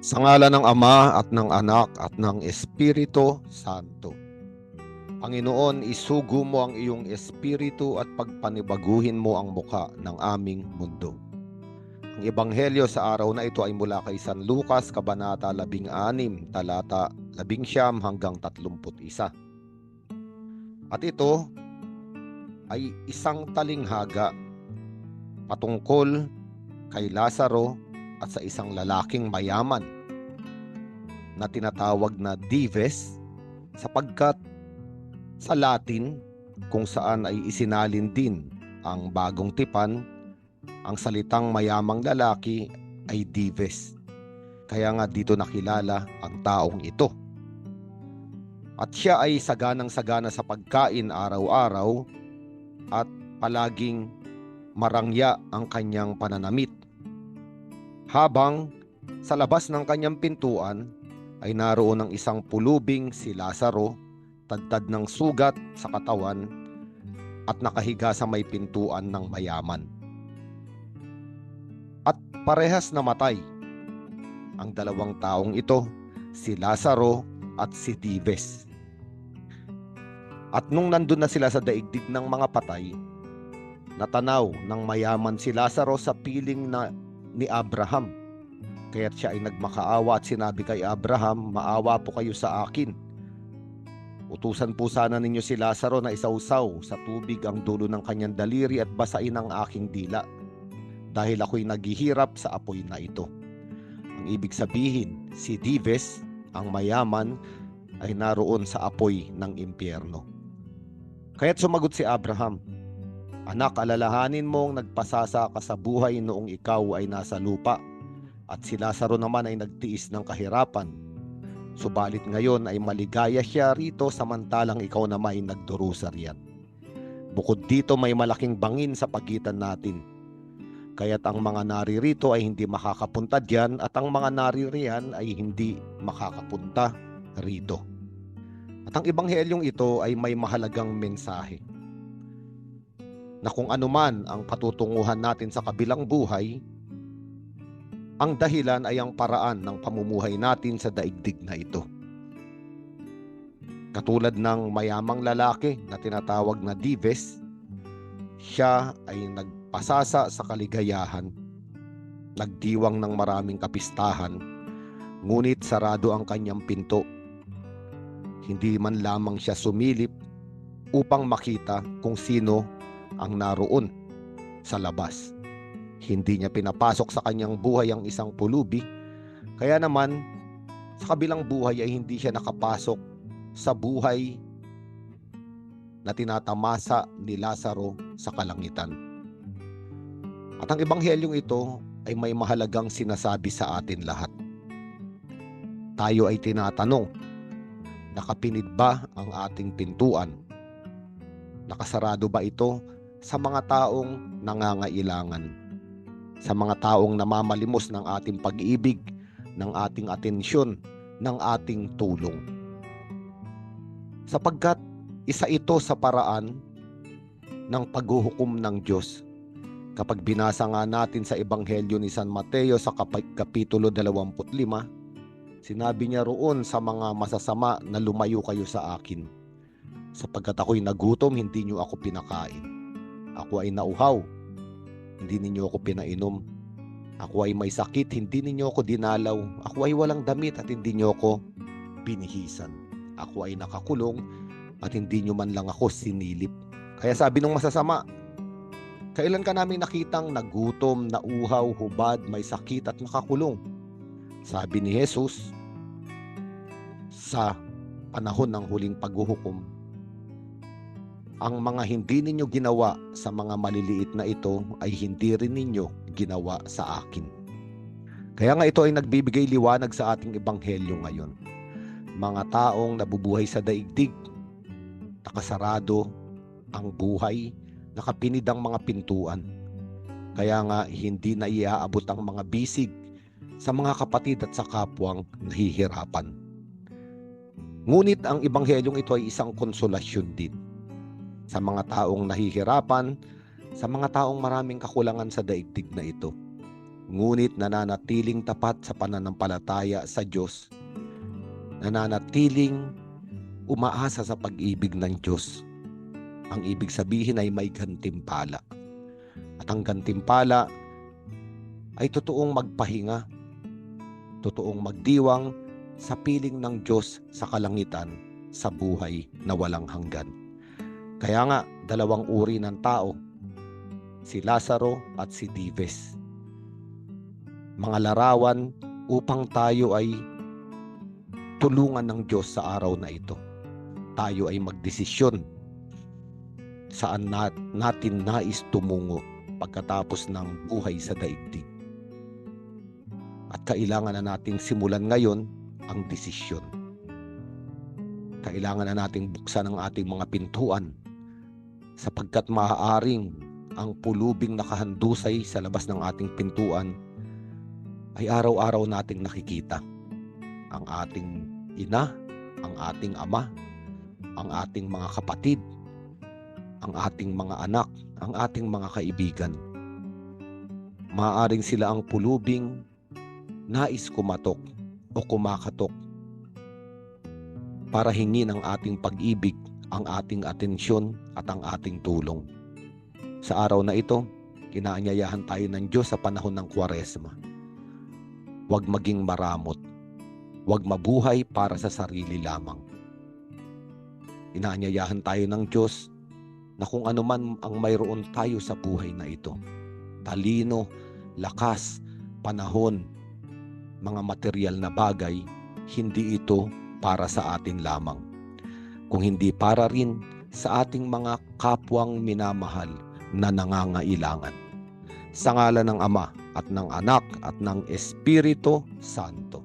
Sa ngala ng Ama at ng Anak at ng Espiritu Santo. Panginoon, isugo mo ang iyong espiritu at pagpanibaguhin mo ang muka ng aming mundo. Ang ebanghelyo sa araw na ito ay mula kay San Lucas, Kabanata 16, talata 11 hanggang 31. At ito ay isang talinghaga patungkol kay Lazaro at sa isang lalaking mayaman na tinatawag na Dives sapagkat sa Latin kung saan ay isinalin din ang bagong tipan ang salitang mayamang lalaki ay Dives. Kaya nga dito nakilala ang taong ito. At siya ay saganang-sagana sa pagkain araw-araw at palaging marangya ang kanyang pananamit habang sa labas ng kanyang pintuan ay naroon ang isang pulubing si Lazaro, tadtad ng sugat sa katawan at nakahiga sa may pintuan ng mayaman. At parehas namatay ang dalawang taong ito, si Lazaro at si Dives. At nung nandun na sila sa daigdig ng mga patay, natanaw ng mayaman si Lazaro sa piling na ni Abraham. Kaya't siya ay nagmakaawa at sinabi kay Abraham, maawa po kayo sa akin. Utusan po sana ninyo si Lazaro na isausaw sa tubig ang dulo ng kanyang daliri at basain ang aking dila. Dahil ako'y naghihirap sa apoy na ito. Ang ibig sabihin, si Dives, ang mayaman, ay naroon sa apoy ng impyerno. Kaya't sumagot si Abraham, Anak, alalahanin mong nagpasasa ka sa buhay noong ikaw ay nasa lupa at si Lazaro naman ay nagtiis ng kahirapan. Subalit ngayon ay maligaya siya rito samantalang ikaw naman ay nagdurusa riyan. Bukod dito may malaking bangin sa pagitan natin. Kaya't ang mga naririto ay hindi makakapunta diyan at ang mga naririyan ay hindi makakapunta rito. At ang ebanghelyong ito ay may mahalagang mensahe na kung anuman ang patutunguhan natin sa kabilang buhay, ang dahilan ay ang paraan ng pamumuhay natin sa daigdig na ito. Katulad ng mayamang lalaki na tinatawag na Dives, siya ay nagpasasa sa kaligayahan, nagdiwang ng maraming kapistahan, ngunit sarado ang kanyang pinto. Hindi man lamang siya sumilip upang makita kung sino ang naroon sa labas. Hindi niya pinapasok sa kanyang buhay ang isang pulubi, kaya naman sa kabilang buhay ay hindi siya nakapasok sa buhay na tinatamasa ni Lazaro sa kalangitan. At ang ebanghelyong ito ay may mahalagang sinasabi sa atin lahat. Tayo ay tinatanong, nakapinid ba ang ating pintuan? Nakasarado ba ito sa mga taong nangangailangan, sa mga taong namamalimos ng ating pag-ibig, ng ating atensyon, ng ating tulong. Sapagkat isa ito sa paraan ng paghuhukom ng Diyos. Kapag binasa nga natin sa Ebanghelyo ni San Mateo sa Kapitulo 25, sinabi niya roon sa mga masasama na lumayo kayo sa akin. Sapagkat ako'y nagutom, hindi niyo ako pinakain. Ako ay nauhaw, hindi ninyo ako pinainom. Ako ay may sakit, hindi ninyo ako dinalaw. Ako ay walang damit at hindi niyo ako binihisan. Ako ay nakakulong at hindi nyo man lang ako sinilip. Kaya sabi ng masasama, kailan ka namin nakitang nagutom, nauhaw, hubad, may sakit at nakakulong? Sabi ni Jesus, sa panahon ng huling paghuhukom, ang mga hindi ninyo ginawa sa mga maliliit na ito ay hindi rin ninyo ginawa sa akin. Kaya nga ito ay nagbibigay liwanag sa ating ebanghelyo ngayon. Mga taong nabubuhay sa daigdig, nakasarado ang buhay, nakapinid ang mga pintuan. Kaya nga hindi na iaabot ang mga bisig sa mga kapatid at sa kapwang nahihirapan. Ngunit ang ebanghelyong ito ay isang konsolasyon din sa mga taong nahihirapan, sa mga taong maraming kakulangan sa daigdig na ito. ngunit nananatiling tapat sa pananampalataya sa Diyos, nananatiling umaasa sa pag-ibig ng Diyos. Ang ibig sabihin ay may gantimpala. At ang gantimpala ay totoong magpahinga, totoong magdiwang sa piling ng Diyos sa kalangitan sa buhay na walang hanggan. Kaya nga, dalawang uri ng tao, si Lazaro at si Dives. Mga larawan upang tayo ay tulungan ng Diyos sa araw na ito. Tayo ay magdesisyon saan nat- natin nais tumungo pagkatapos ng buhay sa daigdig. At kailangan na nating simulan ngayon ang desisyon. Kailangan na nating buksan ang ating mga pintuan sapagkat maaaring ang pulubing nakahandusay sa labas ng ating pintuan ay araw-araw nating nakikita. Ang ating ina, ang ating ama, ang ating mga kapatid, ang ating mga anak, ang ating mga kaibigan. Maaaring sila ang pulubing nais kumatok o kumakatok para hingin ang ating pag-ibig, ang ating atensyon at ang ating tulong. Sa araw na ito, kinaanyayahan tayo ng Diyos sa panahon ng Kwaresma. Huwag maging maramot. Huwag mabuhay para sa sarili lamang. Inaanyayahan tayo ng Diyos na kung ano man ang mayroon tayo sa buhay na ito. Talino, lakas, panahon, mga material na bagay, hindi ito para sa atin lamang. Kung hindi para rin sa ating mga kapwang minamahal na nangangailangan. Sa ngala ng Ama at ng Anak at ng Espiritu Santo.